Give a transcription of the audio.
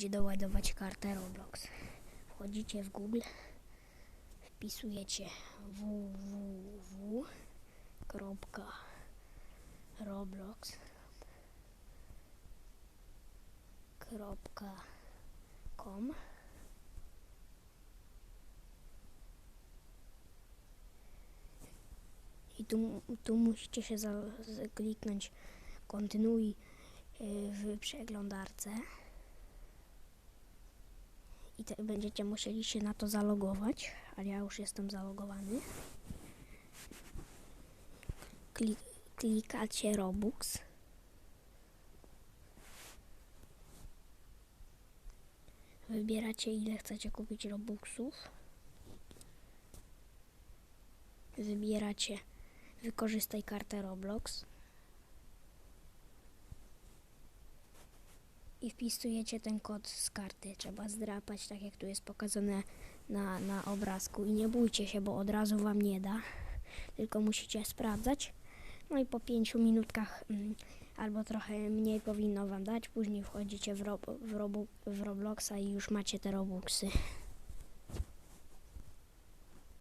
gdzie doładować kartę Roblox. Wchodzicie w Google, wpisujecie www.roblox com i tu, tu musicie się za, kliknąć kontynuuj y, w przeglądarce i te, będziecie musieli się na to zalogować, ale ja już jestem zalogowany. Klik, klikacie Robux. Wybieracie ile chcecie kupić Robuxów. Wybieracie wykorzystaj kartę Roblox. I wpisujecie ten kod z karty. Trzeba zdrapać, tak jak tu jest pokazane na, na obrazku. I nie bójcie się, bo od razu wam nie da. Tylko musicie sprawdzać. No i po pięciu minutkach mm, albo trochę mniej powinno wam dać. Później wchodzicie w, rob, w, robu, w Robloxa i już macie te Robuxy.